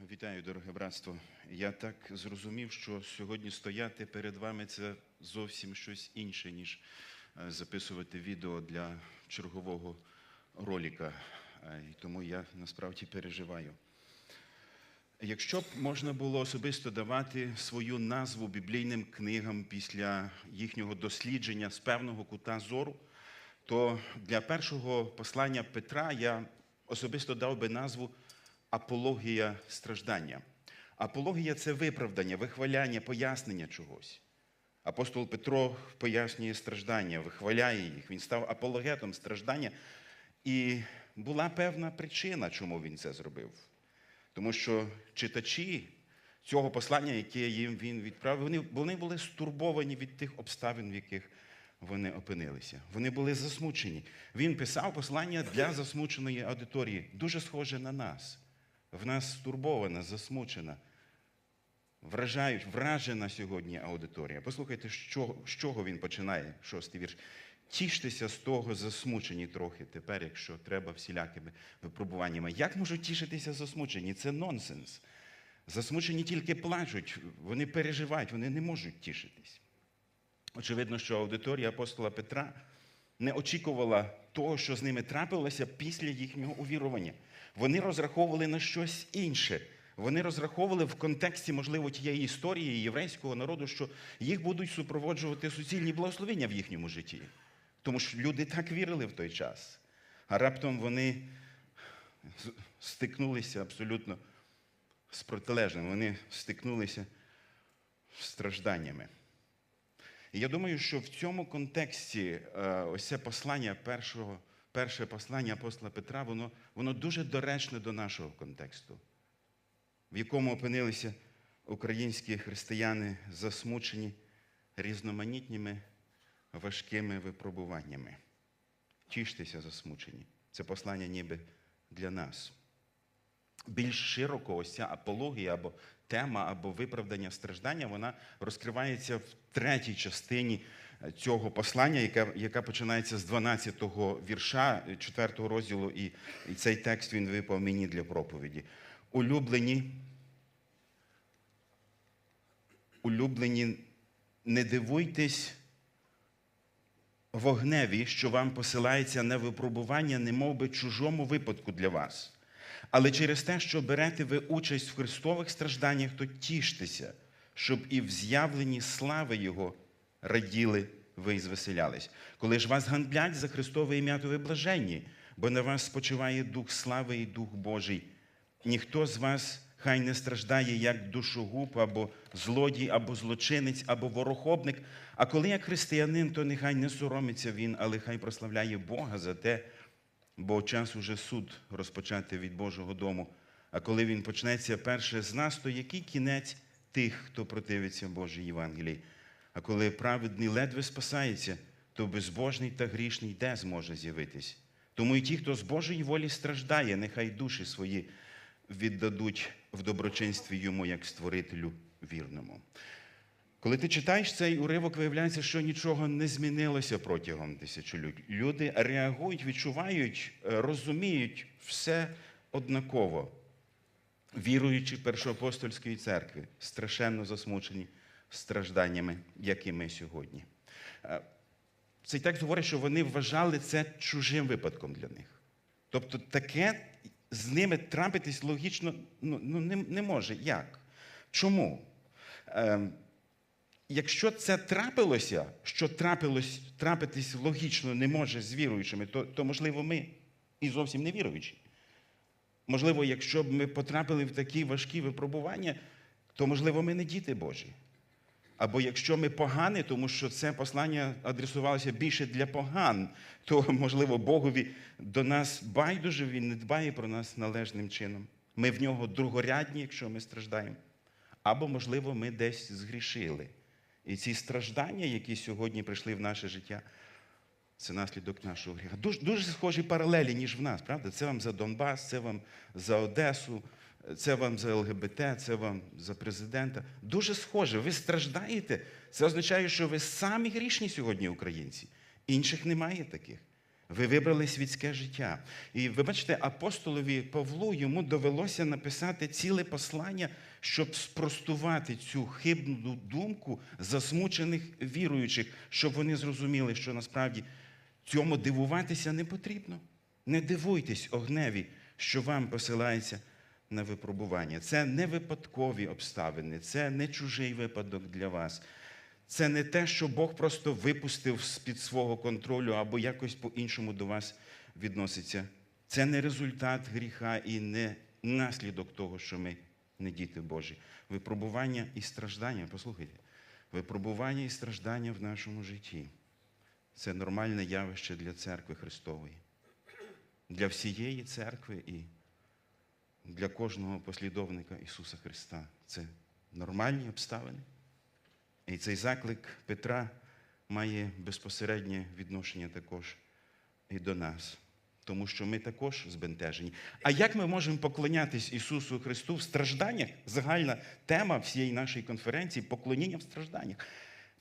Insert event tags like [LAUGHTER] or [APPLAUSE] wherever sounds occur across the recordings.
Вітаю, дороге братство. Я так зрозумів, що сьогодні стояти перед вами це зовсім щось інше, ніж е, записувати відео для чергового ролика. Е, І тому я насправді переживаю. Якщо б можна було особисто давати свою назву біблійним книгам після їхнього дослідження з певного кута зору, то для першого послання Петра я особисто дав би назву апологія страждання. Апологія це виправдання, вихваляння, пояснення чогось. Апостол Петро пояснює страждання, вихваляє їх. Він став апологетом страждання. І була певна причина, чому він це зробив. Тому що читачі цього послання, яке їм він відправив, вони, вони були стурбовані від тих обставин, в яких вони опинилися. Вони були засмучені. Він писав послання для засмученої аудиторії, дуже схоже на нас. В нас стурбована, засмучена, вражають, вражена сьогодні аудиторія. Послухайте, що, з чого він починає, шостий вірш. Тіштеся з того засмучені трохи тепер, якщо треба всілякими випробуваннями. Як можуть тішитися засмучені? Це нонсенс. Засмучені тільки плачуть, вони переживають, вони не можуть тішитись. Очевидно, що аудиторія апостола Петра не очікувала того, що з ними трапилося після їхнього увірування. Вони розраховували на щось інше. Вони розраховували в контексті, можливо, тієї історії єврейського народу, що їх будуть супроводжувати суцільні благословення в їхньому житті. Тому що люди так вірили в той час. А раптом вони стикнулися абсолютно з протилежним. Вони стикнулися стражданнями. І я думаю, що в цьому контексті е, ось це послання першого, перше послання апостола Петра, воно, воно дуже доречне до нашого контексту, в якому опинилися українські християни засмучені різноманітніми важкими випробуваннями. Тіштеся засмучені. Це послання ніби для нас. Більш широко ось ця апологія або тема, або виправдання страждання, вона розкривається в третій частині цього послання, яка, яка починається з 12-го вірша 4 розділу, і, і цей текст він випав мені для проповіді. Улюблені, улюблені, не дивуйтесь вогневі, що вам посилається на випробування, немов би чужому випадку для вас. Але через те, що берете ви участь в Христових стражданнях, то тіштеся, щоб і в з'явленні слави Його раділи ви і звеселялись. Коли ж вас гандлять за Христове ім'я, то ви блаженні, бо на вас спочиває Дух слави і Дух Божий. Ніхто з вас хай не страждає як душогуб, або злодій, або злочинець, або ворохобник. А коли як християнин, то нехай не соромиться він, але хай прославляє Бога за те, бо час уже суд розпочати від Божого дому. А коли він почнеться перше з нас, то який кінець тих, хто противиться Божій Євангелії? А коли праведний ледве спасається, то безбожний та грішний де зможе з'явитись? Тому і ті, хто з Божої волі страждає, нехай душі свої віддадуть в доброчинстві йому, як створителю вірному. Коли ти читаєш цей уривок, виявляється, що нічого не змінилося протягом тисячоліть. Люди реагують, відчувають, е, розуміють все однаково. Віруючи першоапостольської церкви, страшенно засмучені стражданнями, як і ми сьогодні. Е, Цей текст говорить, що вони вважали це чужим випадком для них. Тобто таке з ними трапитись логічно ну, ну, не, не може. Як? Чому? Ем, Якщо це трапилося, що трапилось, трапитись логічно не може з віруючими, то, то можливо, ми і зовсім не віруючі. Можливо, якщо б ми потрапили в такі важкі випробування, то, можливо, ми не діти Божі. Або якщо ми погані, тому що це послання адресувалося більше для поган, то, можливо, Богові до нас байдуже, Він не дбає про нас належним чином. Ми в нього другорядні, якщо ми страждаємо. Або, можливо, ми десь згрішили. І ці страждання, які сьогодні прийшли в наше життя, це наслідок нашого гріха. Дуже, дуже схожі паралелі, ніж в нас, правда? Це вам за Донбас, це вам за Одесу, це вам за ЛГБТ, це вам за президента. Дуже схоже. Ви страждаєте. Це означає, що ви самі грішні сьогодні українці. Інших немає таких. Ви вибрали світське життя. І ви бачите, апостолові Павлу йому довелося написати ціле послання, щоб спростувати цю хибну думку засмучених віруючих, щоб вони зрозуміли, що насправді цьому дивуватися не потрібно. Не дивуйтесь огневі, що вам посилається на випробування. Це не випадкові обставини, це не чужий випадок для вас. Це не те, що Бог просто випустив з-під свого контролю або якось по-іншому до вас відноситься. Це не результат гріха і не наслідок того, що ми не діти Божі. Випробування і страждання, послухайте, випробування і страждання в нашому житті це нормальне явище для церкви Христової, для всієї церкви і для кожного послідовника Ісуса Христа. Це нормальні обставини. І цей заклик Петра має безпосереднє відношення також і до нас, тому що ми також збентежені. А як ми можемо поклонятись Ісусу Христу в стражданнях? Загальна тема всієї нашої конференції поклоніння в стражданнях.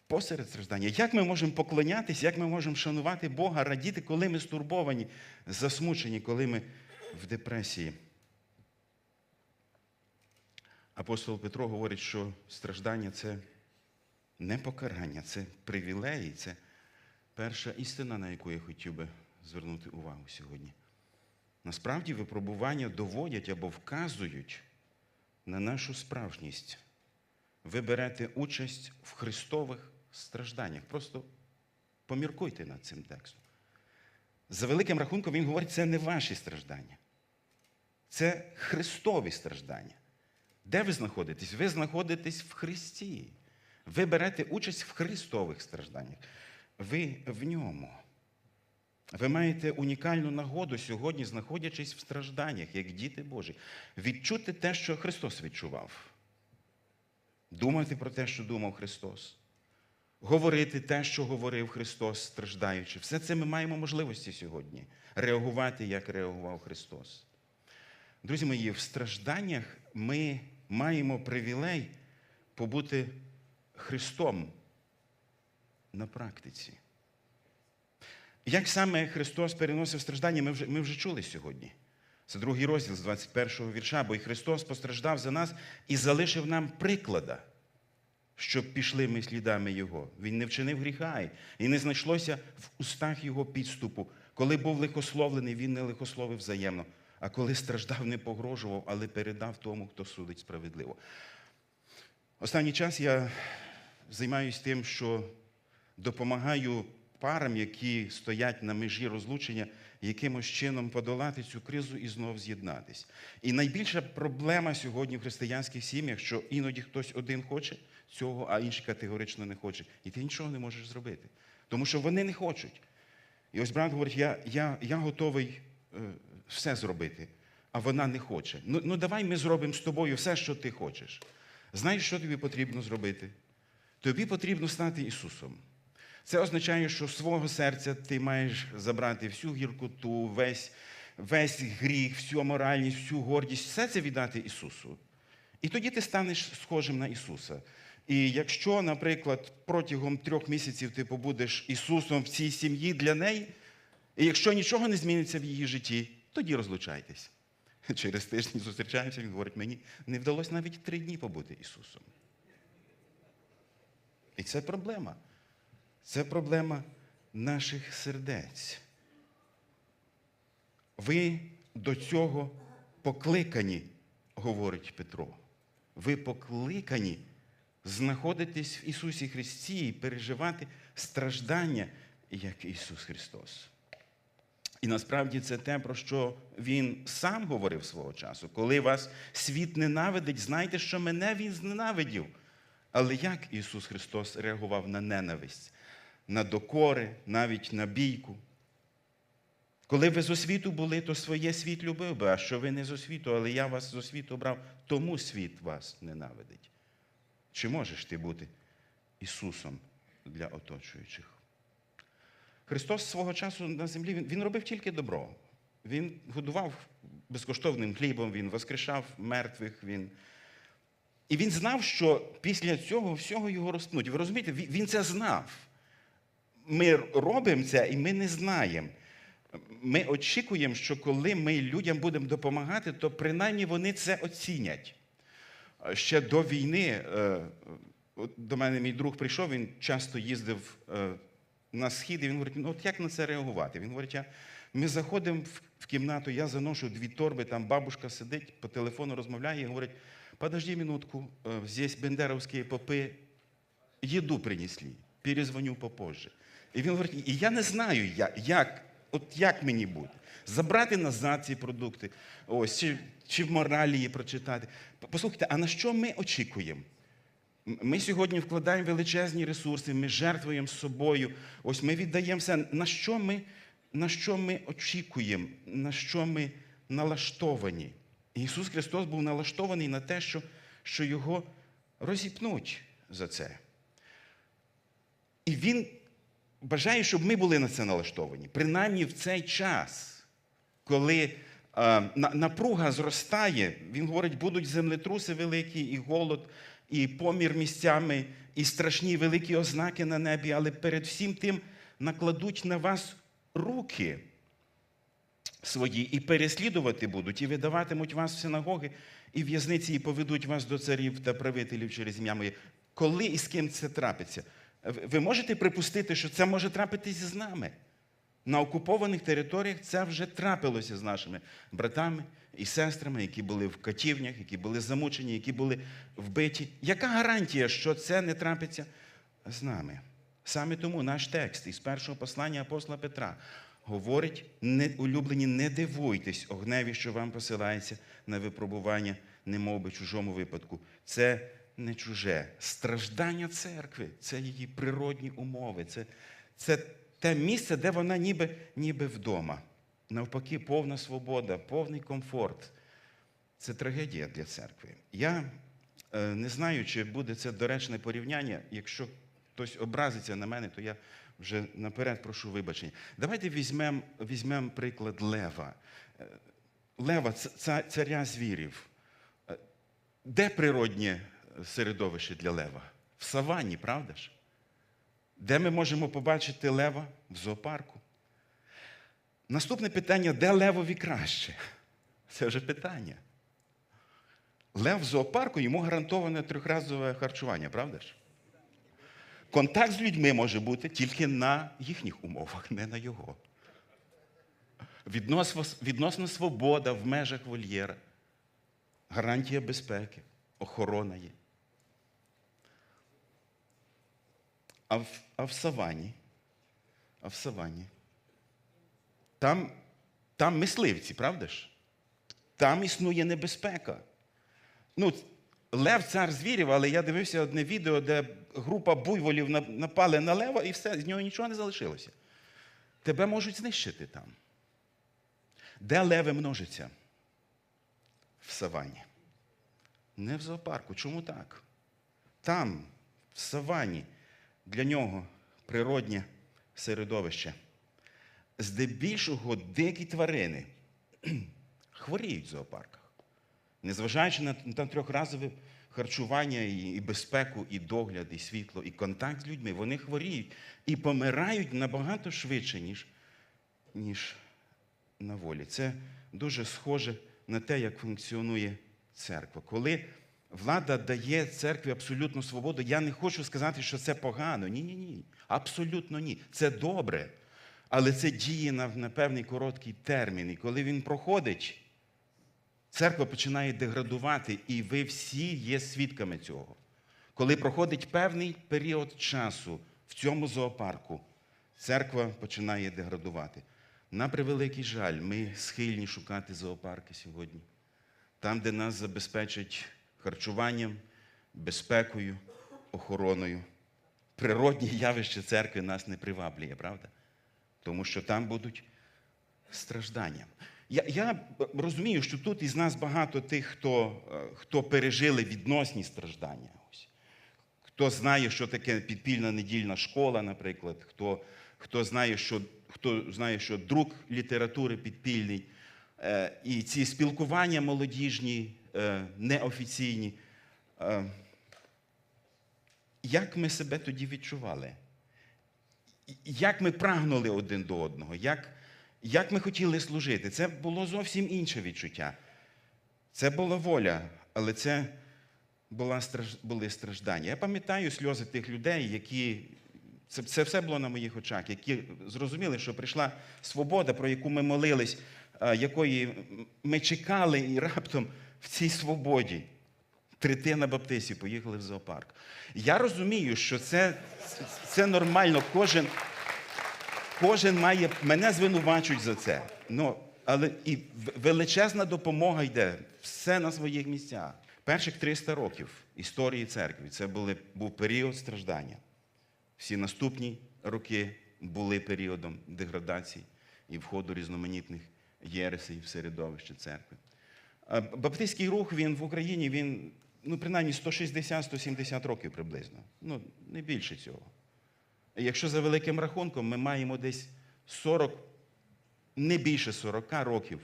Посеред страждання. Як ми можемо поклонятись, як ми можемо шанувати Бога, радіти, коли ми стурбовані, засмучені, коли ми в депресії? Апостол Петро говорить, що страждання це не покарання, це привілеї, це перша істина, на яку я хотів би звернути увагу сьогодні. Насправді випробування доводять або вказують на нашу справжність. Ви берете участь в Христових стражданнях. Просто поміркуйте над цим текстом. За великим рахунком він говорить, це не ваші страждання. Це Христові страждання. Де ви знаходитесь? Ви знаходитесь в Христі. Ви берете участь в Христових стражданнях. Ви в ньому. Ви маєте унікальну нагоду сьогодні, знаходячись в стражданнях, як діти Божі, відчути те, що Христос відчував. Думати про те, що думав Христос. Говорити те, що говорив Христос, страждаючи. Все це ми маємо можливості сьогодні реагувати, як реагував Христос. Друзі мої, в стражданнях ми маємо привілей побути Христом на практиці. Як саме Христос переносив страждання, ми вже, ми вже чули сьогодні. Це другий розділ з 21 го вірша, бо і Христос постраждав за нас і залишив нам приклада, щоб пішли ми слідами Його. Він не вчинив гріха, і не знайшлося в устах Його підступу. Коли був лихословлений, він не лихословив взаємно, а коли страждав, не погрожував, але передав тому, хто судить справедливо. Останній час я займаюся тим, що допомагаю парам, які стоять на межі розлучення, якимось чином подолати цю кризу і знов з'єднатись. І найбільша проблема сьогодні в християнських сім'ях, що іноді хтось один хоче цього, а інший категорично не хоче. І ти нічого не можеш зробити. Тому що вони не хочуть. І ось брат говорить, я, я, я готовий е, все зробити, а вона не хоче. Ну, ну давай ми зробимо з тобою все, що ти хочеш. Знаєш, що тобі потрібно зробити? Тобі потрібно стати Ісусом. Це означає, що з свого серця ти маєш забрати всю гіркоту, весь, весь гріх, всю аморальність, всю гордість, все це віддати Ісусу. І тоді ти станеш схожим на Ісуса. І якщо, наприклад, протягом трьох місяців ти побудеш Ісусом в цій сім'ї для неї, і якщо нічого не зміниться в її житті, тоді розлучайтесь. [LAUGHS] Через тиждень зустрічаємося, він говорить, мені не вдалося навіть три дні побути Ісусом. І це проблема. Це проблема наших сердець. Ви до цього покликані, говорить Петро. Ви покликані знаходитись в Ісусі Христі і переживати страждання, як Ісус Христос. І насправді це те, про що Він сам говорив свого часу. Коли вас світ ненавидить, знайте, що мене Він зненавидів. Але як Ісус Христос реагував на ненависть, на докори, навіть на бійку? Коли ви з освіту були, то своє світ любив би, а що ви не з освіту, але я вас з освіту брав, тому світ вас ненавидить. Чи можеш ти бути Ісусом для оточуючих? Христос свого часу на землі він, він робив тільки добро. Він годував безкоштовним хлібом, він воскрешав мертвих. Він... І він знав, що після цього всього його розпнуть. Ви розумієте, він, це знав. Ми робимо це і ми не знаємо. Ми очікуємо, що коли ми людям будемо допомагати, то принаймні вони це оцінять. Ще до війни е, до мене мій друг прийшов, він часто їздив е, на схід, і він говорить: ну от як на це реагувати? Він говорить, ми заходимо в- кімнату, я заношу дві торби, там бабушка сидить, по телефону розмовляє і говорить: подожди минутку, е, здесь бендеровські попи їду принесли, перезвоню попозже. І він говорить, і я не знаю, як, от як мені бути. Забрати назад ці продукти, ось, чи, чи в моралі її прочитати. Послухайте, а на що ми очікуємо? Ми сьогодні вкладаємо величезні ресурси, ми жертвуємо собою. Ось ми віддаємо все. На що ми, на що ми очікуємо, на що ми налаштовані? Ісус Христос був налаштований на те, що, що Його розіпнуть за це. І Він бажає, щоб ми були на це налаштовані. Принаймні в цей час, коли е, напруга зростає, він говорить, будуть землетруси великі, і голод, і помір місцями, і страшні великі ознаки на небі, але перед всім тим накладуть на вас руки свої і переслідувати будуть, і видаватимуть вас в синагоги, і в'язниці, і поведуть вас до царів та правителів через ім'я моє. Коли і з ким це трапиться? Ви можете припустити, що це може трапитись з нами? На окупованих територіях це вже трапилося з нашими братами і сестрами, які були в катівнях, які були замучені, які були вбиті. Яка гарантія, що це не трапиться з нами? Саме тому наш текст із першого послання апостола Петра говорить, не, улюблені, не дивуйтесь огневі, що вам посилається на випробування, немов би чужому випадку. Це не чуже. Страждання церкви це її природні умови. Це, це те місце, де вона ніби, ніби вдома. Навпаки, повна свобода, повний комфорт. Це трагедія для церкви. Я е, не знаю, чи буде це доречне порівняння. Якщо хтось образиться на мене, то я вже наперед прошу вибачення. Давайте візьмемо візьмем приклад Лева. Е, Лева, царя звірів. Е, Де природнє середовище для лева? В саванні, правда ж? Де ми можемо побачити лева? В зоопарку. Наступне питання: де левові краще? Це вже питання. Лев в зоопарку йому гарантоване трьохразове харчування, правда ж? Контакт з людьми може бути тільки на їхніх умовах, не на його. Віднос- Відносна свобода в межах вольєра, гарантія безпеки, охорона є. А в, а в савані, а в савані, там, там мисливці, правда ж? Там існує небезпека. Ну, лев цар звірів, але я дивився одне відео, де група буйволів на- напали на лева, і все, з нього нічого не залишилося. Тебе можуть знищити там. Де леви множаться? В савані. Не в зоопарку. Чому так? Там, в савані, для нього природнє середовище. Здебільшого дикі тварини [CLEARS THROAT] хворіють в зоопарках. Незважаючи на, на трьохразове харчування, і, і безпеку, і догляд, і світло, і контакт з людьми, вони хворіють і помирають набагато швидше, ніж, ніж на волі. Це дуже схоже на те, як функціонує церква. Коли влада дає церкві абсолютну свободу, я не хочу сказати, що це погано. Ні, ні, ні. Абсолютно ні. Це добре. Але це діє на, на певний короткий термін. І коли він проходить, церква починає деградувати, і ви всі є свідками цього. Коли проходить певний період часу в цьому зоопарку, церква починає деградувати. На превеликий жаль, ми схильні шукати зоопарки сьогодні. Там, де нас забезпечать харчуванням, безпекою, охороною. Природні явища церкви нас не приваблює, правда? Тому що там будуть страждання. Я, я розумію, що тут із нас багато тих, хто, е, хто пережили відносні страждання. Ось. Хто знає, що таке підпільна недільна школа, наприклад, хто, хто, знає, що, хто знає, що друк літератури підпільний, е, і ці спілкування молодіжні, неофіційні. Е, як ми себе тоді відчували? як ми прагнули один до одного, як, як ми хотіли служити. Це було зовсім інше відчуття. Це була воля, але це була, були страждання. Я пам'ятаю сльози тих людей, які. Це, це все було на моїх очах, які зрозуміли, що прийшла свобода, про яку ми молились, якої ми чекали, і раптом в цій свободі третина баптистів поїхали в зоопарк. Я розумію, що це, це нормально. Кожен, кожен має, мене звинувачують за це. Ну, але і величезна допомога йде, все на своїх місцях. Перших 300 років історії церкви це були, був період страждання. Всі наступні роки були періодом деградації і входу різноманітних єресей в середовище церкви. А Баптистський рух він в Україні, він ну, принаймні 160-170 років приблизно. Ну, не більше цього. Якщо за великим рахунком, ми маємо десь 40, не більше 40 років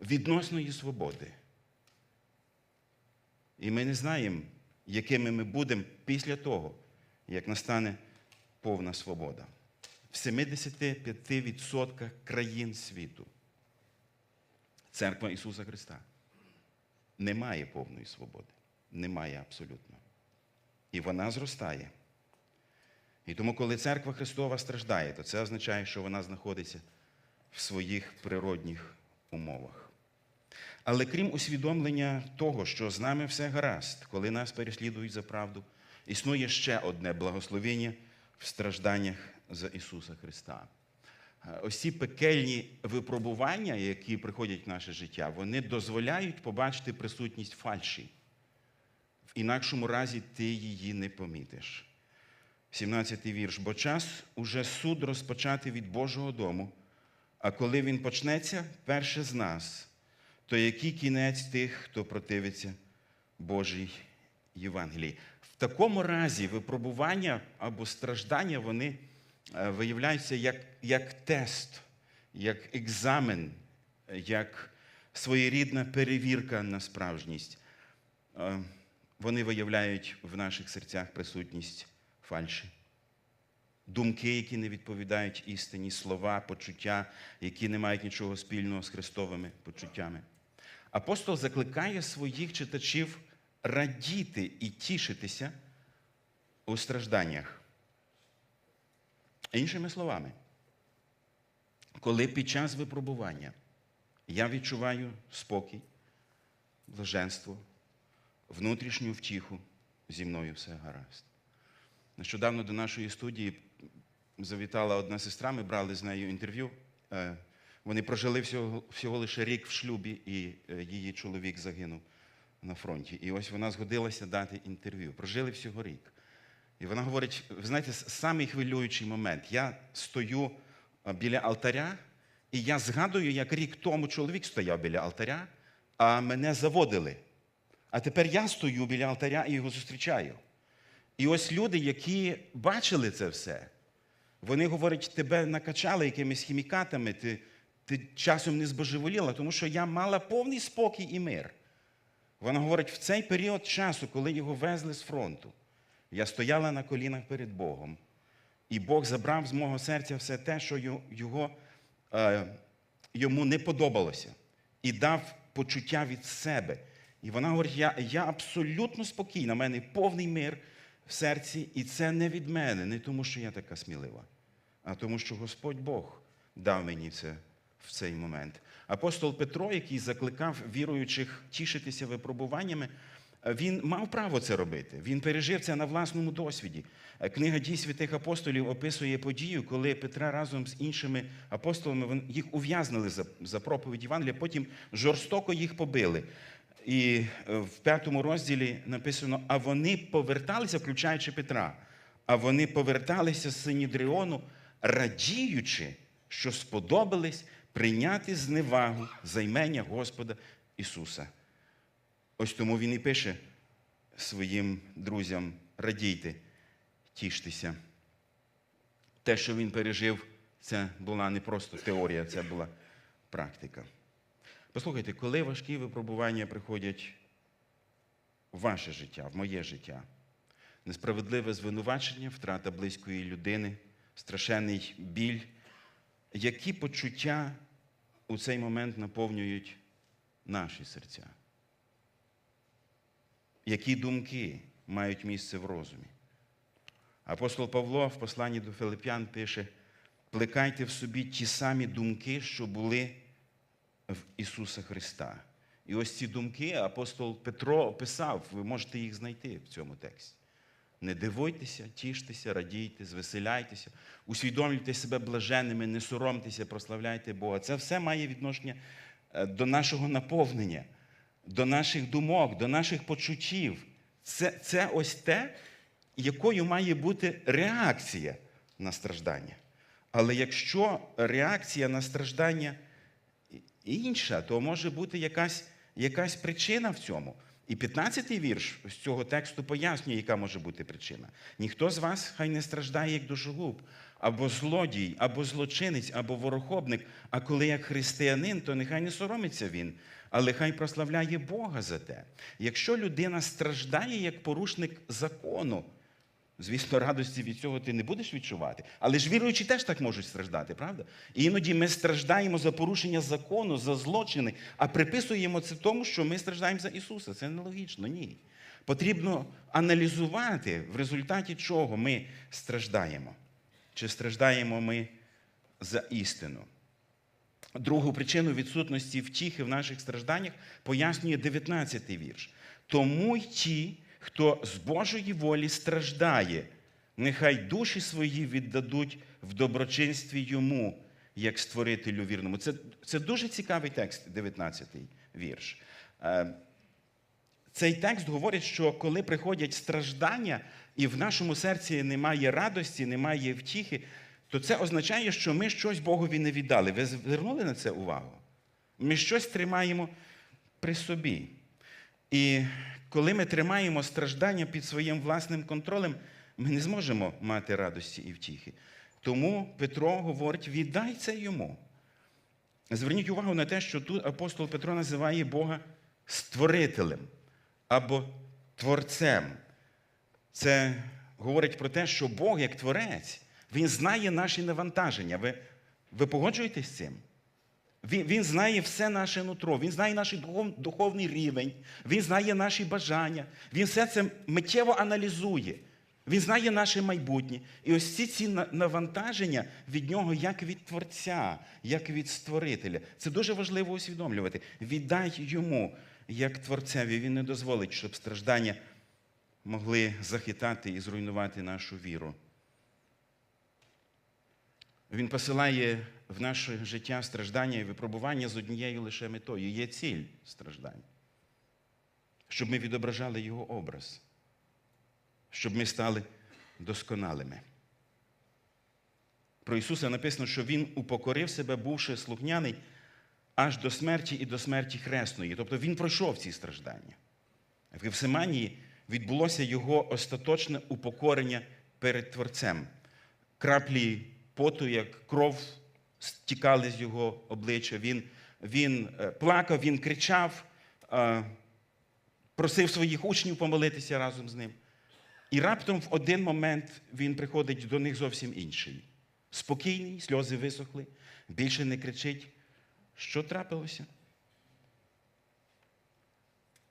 відносної свободи. І ми не знаємо, якими ми будемо після того, як настане повна свобода. В 75% країн світу Церква Ісуса Христа не має повної свободи. Немає абсолютно. І вона зростає. І тому, коли церква Христова страждає, то це означає, що вона знаходиться в своїх природних умовах. Але крім усвідомлення того, що з нами все гаразд, коли нас переслідують за правду, існує ще одне благословення в стражданнях за Ісуса Христа. Е, Ось ці пекельні випробування, які приходять в наше життя, вони дозволяють побачити присутність фальші. В інакшому разі ти її не помітиш. 17-й вірш. Бо час уже суд розпочати від Божого дому, а коли він почнеться, перше з нас, то який кінець тих, хто противиться Божій Євангелії. В такому разі випробування або страждання вони виявляються як, як тест, як екзамен, як своєрідна перевірка на справжність. Е, Вони виявляють в наших серцях присутність фальші. Думки, які не відповідають істині, слова, почуття, які не мають нічого спільного з Христовими почуттями. Апостол закликає своїх читачів радіти і тішитися у стражданнях. Іншими словами, коли під час випробування я відчуваю спокій, блаженство, внутрішню втіху, зі мною все гаразд. Нещодавно до нашої студії завітала одна сестра, ми брали з нею інтерв'ю. Е, Вони прожили всього, всього лише рік в шлюбі, і е, її чоловік загинув на фронті. І ось вона згодилася дати інтерв'ю. Прожили всього рік. І вона говорить: ви знаєте, самий хвилюючий момент. Я стою біля алтаря, і я згадую, як рік тому чоловік стояв біля алтаря, а мене заводили. А тепер я стою біля алтаря і його зустрічаю. І ось люди, які бачили це все, вони говорять, тебе накачали якимись хімікатами, ти, ти часом не збожеволіла, тому що я мала повний спокій і мир. Вона говорить, в цей період часу, коли його везли з фронту, я стояла на колінах перед Богом, і Бог забрав з мого серця все те, що його- е, йому не подобалося, і дав почуття від себе. І вона говорить: я, я абсолютно спокійна, в мене повний мир в серці, і це не від мене, не тому, що я така смілива, а тому, що Господь Бог дав мені це в цей момент. Апостол Петро, який закликав віруючих тішитися випробуваннями, він мав право це робити. Він пережив це на власному досвіді. Е, Книга дій святих апостолів описує подію, коли Петра разом з іншими апостолами їх ув'язнили за, проповідь Євангелія, потім жорстоко їх побили. І е, в п'ятому розділі написано: а вони поверталися, включаючи Петра, а вони поверталися з Синідріону, радіючи, що сподобались прийняти зневагу за імення Господа Ісуса. Ось тому він і пише своїм друзям: радійте, тіштеся. Те, що він пережив, це була не просто теорія, це була практика. Послухайте, коли важкі випробування приходять в ваше життя, в моє життя, несправедливе звинувачення, втрата близької людини, страшенний біль, які почуття у цей момент наповнюють наші серця? Які думки мають місце в розумі? Апостол Павло в посланні до Филип'ян пише: плекайте в собі ті самі думки, що були в Ісуса Христа. І ось ці думки апостол Петро описав, ви можете їх знайти в цьому тексті. Не дивуйтеся, тіштеся, радійте, звеселяйтеся, усвідомлюйте себе блаженними, не соромтеся, прославляйте Бога. Це все має відношення е, до нашого наповнення, до наших думок, до наших почуттів. Це, це ось те, якою має бути реакція на страждання. Але якщо реакція на страждання інша, то може бути якась, якась причина в цьому. І 15-й вірш з цього тексту пояснює, яка може бути причина. Ніхто з вас хай не страждає як душогуб, або злодій, або злочинець, або ворохобник. А коли як християнин, то нехай не соромиться він, але хай прославляє Бога за те. Якщо людина страждає як порушник закону, Звісно, радості від цього ти не будеш відчувати. Але ж віруючі теж так можуть страждати, правда? І іноді ми страждаємо за порушення закону, за злочини, а приписуємо це тому, що ми страждаємо за Ісуса. Це нелогічно, ні. Потрібно аналізувати, в результаті чого ми страждаємо. Чи страждаємо ми за істину? Другу причину відсутності втіхи в наших стражданнях пояснює 19-й вірш. Тому й ті, хто з Божої волі страждає, нехай душі свої віддадуть в доброчинстві йому, як створителю вірному. Це, це дуже цікавий текст, 19-й вірш. Цей текст говорить, що коли приходять страждання, і в нашому серці немає радості, немає втіхи, то це означає, що ми щось Богові не віддали. Ви звернули на це увагу? Ми щось тримаємо при собі. І коли ми тримаємо страждання під своїм власним контролем, ми не зможемо мати радості і втіхи. Тому Петро говорить: віддай це йому. Зверніть увагу на те, що тут апостол Петро називає Бога створителем або творцем. Це говорить про те, що Бог, як творець, Він знає наші навантаження. Ви, ви погоджуєтесь з цим? Він, він знає все наше нутро, він знає наш духов, духовний рівень, він знає наші бажання, він все це миттєво аналізує. Він знає наше майбутнє. І ось ці ці навантаження від нього як від Творця, як від Створителя. Це дуже важливо усвідомлювати. Віддай йому, як Творцеві. Він не дозволить, щоб страждання могли захитати і зруйнувати нашу віру. Він посилає в наше життя страждання і випробування з однією лише метою. Є ціль страждань, щоб ми відображали його образ, щоб ми стали досконалими. Про Ісуса написано, що Він упокорив себе, бувши слухняний аж до смерті і до смерті хресної. Тобто Він пройшов ці страждання. В Гефсиманії відбулося його остаточне упокорення перед Творцем. Краплі поту, як кров, стікали з його обличчя. Він, він е, плакав, він кричав, е, просив своїх учнів помолитися разом з ним. І раптом в один момент він приходить до них зовсім інший. Спокійний, сльози висохли, більше не кричить. Що трапилося?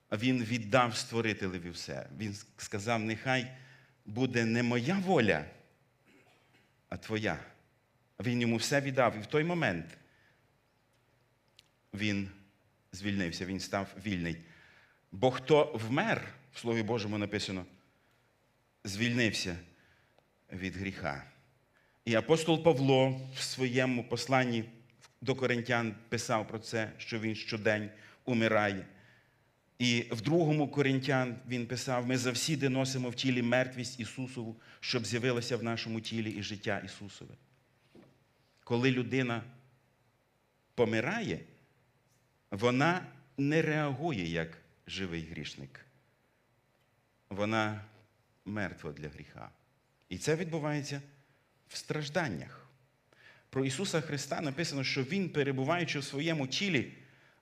А він віддав створителеві все. Він сказав: нехай буде не моя воля, а твоя. Він йому все віддав. І в той момент він звільнився, він став вільний. Бо хто вмер, в Слові Божому написано, звільнився від гріха. І апостол Павло в своєму посланні до коринтян писав про це, що він щодень умирає. І в другому Коринтян він писав: ми завсіди носимо в тілі мертвість Ісусову, щоб з'явилося в нашому тілі і життя Ісусове. Коли людина помирає, вона не реагує як живий грішник. Вона мертва для гріха. І це відбувається в стражданнях. Про Ісуса Христа написано, що Він, перебуваючи в своєму тілі,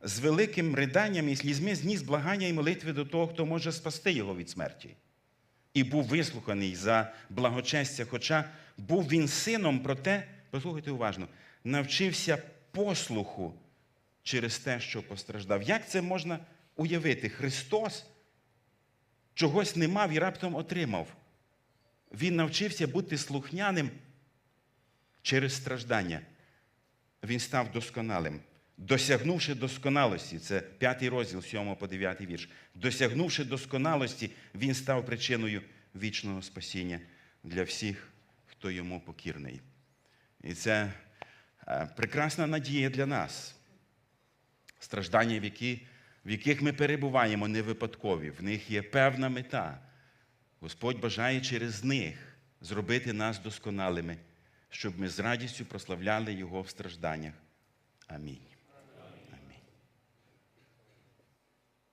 з великим риданням і слізьми зніс благання і молитви до того, хто може спасти його від смерті. І був вислуханий за благочестя, хоча був він сином, проте, послухайте уважно, навчився послуху через те, що постраждав. Як це можна уявити? Христос чогось не мав і раптом отримав. Він навчився бути слухняним через страждання. Він став досконалим. Досягнувши досконалості, це п'ятий розділ 7 по 9 вірш. Досягнувши досконалості, він став причиною вічного спасіння для всіх, хто йому покірний. І це е, прекрасна надія для нас. Страждання, в, які, в яких ми перебуваємо, не випадкові. В них є певна мета. Господь бажає через них зробити нас досконалими, щоб ми з радістю прославляли Його в стражданнях. Амінь.